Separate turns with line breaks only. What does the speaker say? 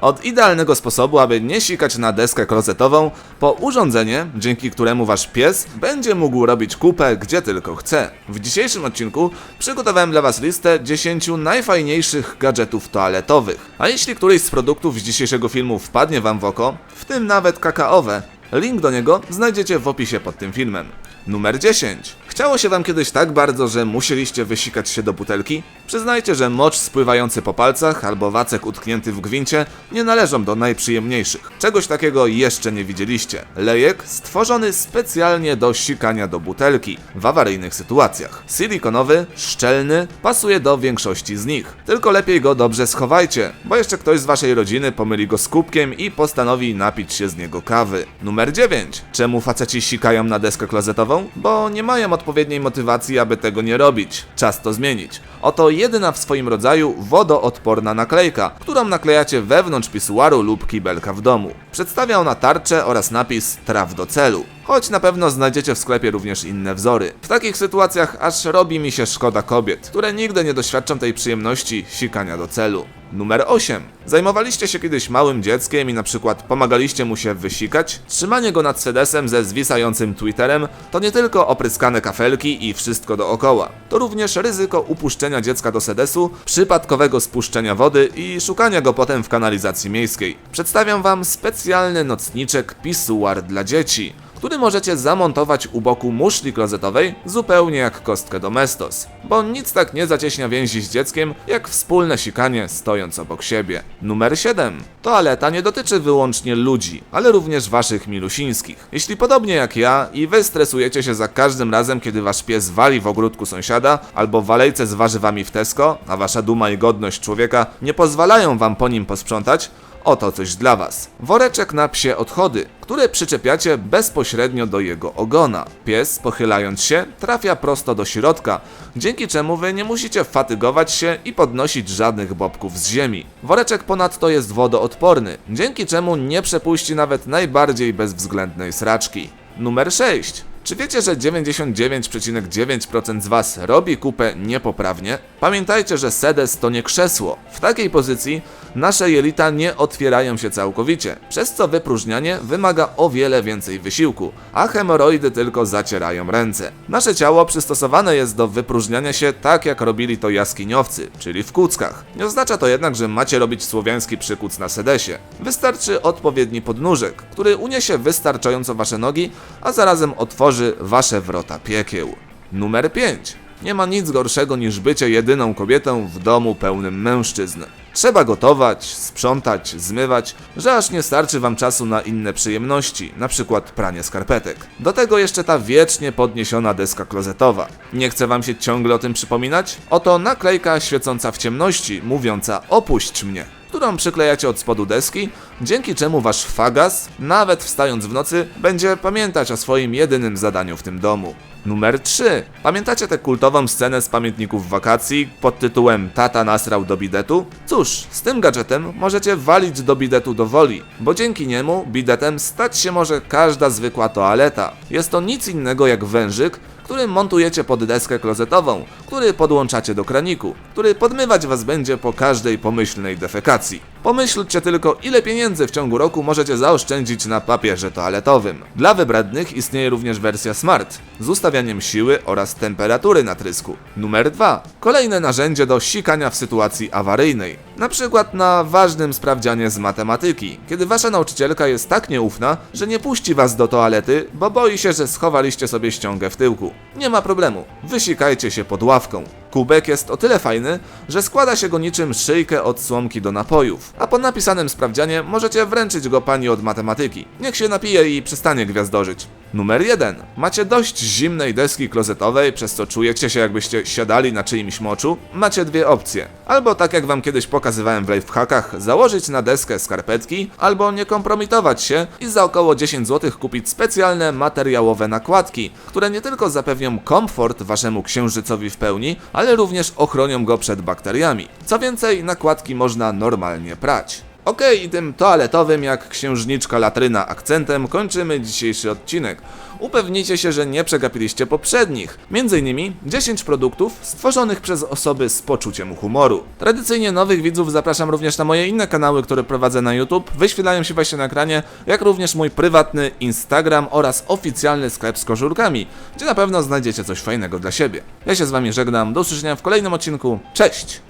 Od idealnego sposobu, aby nie sikać na deskę klozetową, po urządzenie, dzięki któremu wasz pies będzie mógł robić kupę gdzie tylko chce. W dzisiejszym odcinku przygotowałem dla was listę 10 najfajniejszych gadżetów toaletowych. A jeśli któryś z produktów z dzisiejszego filmu wpadnie wam w oko, w tym nawet kakaowe, link do niego znajdziecie w opisie pod tym filmem. Numer 10. Chciało się wam kiedyś tak bardzo, że musieliście wysikać się do butelki? Przyznajcie, że mocz spływający po palcach albo wacek utknięty w gwincie nie należą do najprzyjemniejszych. Czegoś takiego jeszcze nie widzieliście. Lejek stworzony specjalnie do sikania do butelki w awaryjnych sytuacjach. Silikonowy, szczelny, pasuje do większości z nich. Tylko lepiej go dobrze schowajcie, bo jeszcze ktoś z waszej rodziny pomyli go z kubkiem i postanowi napić się z niego kawy. Numer 9. Czemu faceci sikają na deskę klozetową? Bo nie mają odpowiedniej motywacji, aby tego nie robić. Czas to zmienić. Oto jedyna w swoim rodzaju wodoodporna naklejka, którą naklejacie wewnątrz pisuaru lub kibelka w domu. Przedstawia ona tarczę oraz napis traf do celu. Choć na pewno znajdziecie w sklepie również inne wzory. W takich sytuacjach aż robi mi się szkoda kobiet, które nigdy nie doświadczą tej przyjemności sikania do celu. Numer 8. Zajmowaliście się kiedyś małym dzieckiem i na przykład pomagaliście mu się wysikać? Trzymanie go nad sedesem ze zwisającym Twitterem to nie tylko opryskane kafelki i wszystko dookoła. To również ryzyko upuszczenia dziecka do sedesu, przypadkowego spuszczenia wody i szukania go potem w kanalizacji miejskiej. Przedstawiam wam specjalny nocniczek pisuar dla dzieci który możecie zamontować u boku muszli klozetowej zupełnie jak kostkę domestos, bo nic tak nie zacieśnia więzi z dzieckiem jak wspólne sikanie stojąc obok siebie. Numer 7. Toaleta nie dotyczy wyłącznie ludzi, ale również waszych milusińskich. Jeśli podobnie jak ja i wy stresujecie się za każdym razem, kiedy wasz pies wali w ogródku sąsiada albo w alejce z warzywami w Tesco, a wasza duma i godność człowieka nie pozwalają wam po nim posprzątać, Oto coś dla Was. Woreczek na psie odchody, które przyczepiacie bezpośrednio do jego ogona. Pies, pochylając się, trafia prosto do środka, dzięki czemu Wy nie musicie fatygować się i podnosić żadnych bobków z ziemi. Woreczek ponadto jest wodoodporny, dzięki czemu nie przepuści nawet najbardziej bezwzględnej sraczki. Numer 6. Czy wiecie, że 99,9% z Was robi kupę niepoprawnie? Pamiętajcie, że sedes to nie krzesło. W takiej pozycji nasze jelita nie otwierają się całkowicie, przez co wypróżnianie wymaga o wiele więcej wysiłku, a hemoroidy tylko zacierają ręce. Nasze ciało przystosowane jest do wypróżniania się tak jak robili to jaskiniowcy, czyli w kuckach. Nie oznacza to jednak, że macie robić słowiański przykuc na sedesie. Wystarczy odpowiedni podnóżek, który uniesie wystarczająco wasze nogi, a zarazem otworzy wasze wrota piekieł. Numer 5. Nie ma nic gorszego niż bycie jedyną kobietą w domu pełnym mężczyzn. Trzeba gotować, sprzątać, zmywać, że aż nie starczy wam czasu na inne przyjemności, na przykład pranie skarpetek. Do tego jeszcze ta wiecznie podniesiona deska klozetowa. Nie chcę wam się ciągle o tym przypominać? Oto naklejka świecąca w ciemności, mówiąca opuść mnie którą przyklejacie od spodu deski, dzięki czemu wasz fagas, nawet wstając w nocy, będzie pamiętać o swoim jedynym zadaniu w tym domu. Numer 3. Pamiętacie tę kultową scenę z pamiętników wakacji pod tytułem Tata nasrał do bidetu? Cóż, z tym gadżetem możecie walić do bidetu do woli, bo dzięki niemu bidetem stać się może każda zwykła toaleta. Jest to nic innego jak wężyk, który montujecie pod deskę klozetową, który podłączacie do kraniku, który podmywać was będzie po każdej pomyślnej defekacji. Pomyślcie tylko, ile pieniędzy w ciągu roku możecie zaoszczędzić na papierze toaletowym. Dla wybrednych istnieje również wersja Smart z ustawianiem siły oraz temperatury natrysku. Numer 2. Kolejne narzędzie do sikania w sytuacji awaryjnej. Na przykład na ważnym sprawdzianie z matematyki, kiedy wasza nauczycielka jest tak nieufna, że nie puści was do toalety, bo boi się, że schowaliście sobie ściągę w tyłku. Nie ma problemu, wysikajcie się pod ławką. Kubek jest o tyle fajny, że składa się go niczym szyjkę od słomki do napojów, a po napisanym sprawdzianie możecie wręczyć go pani od matematyki. Niech się napije i przestanie gwiazdorzyć. Numer 1. Macie dość zimnej deski klozetowej, przez co czujecie się jakbyście siadali na czyimś moczu? Macie dwie opcje. Albo tak jak wam kiedyś pokazywałem w lifehackach, założyć na deskę skarpetki, albo nie kompromitować się i za około 10 zł kupić specjalne materiałowe nakładki, które nie tylko zapewnią komfort waszemu księżycowi w pełni, ale również ochronią go przed bakteriami. Co więcej, nakładki można normalnie prać. Okej, i tym toaletowym jak księżniczka latryna akcentem kończymy dzisiejszy odcinek. upewnijcie się, że nie przegapiliście poprzednich. Między innymi 10 produktów stworzonych przez osoby z poczuciem humoru. Tradycyjnie nowych widzów zapraszam również na moje inne kanały, które prowadzę na YouTube. Wyświetlają się właśnie na ekranie, jak również mój prywatny Instagram oraz oficjalny sklep z koszulkami, gdzie na pewno znajdziecie coś fajnego dla siebie. Ja się z wami żegnam, do usłyszenia w kolejnym odcinku. Cześć!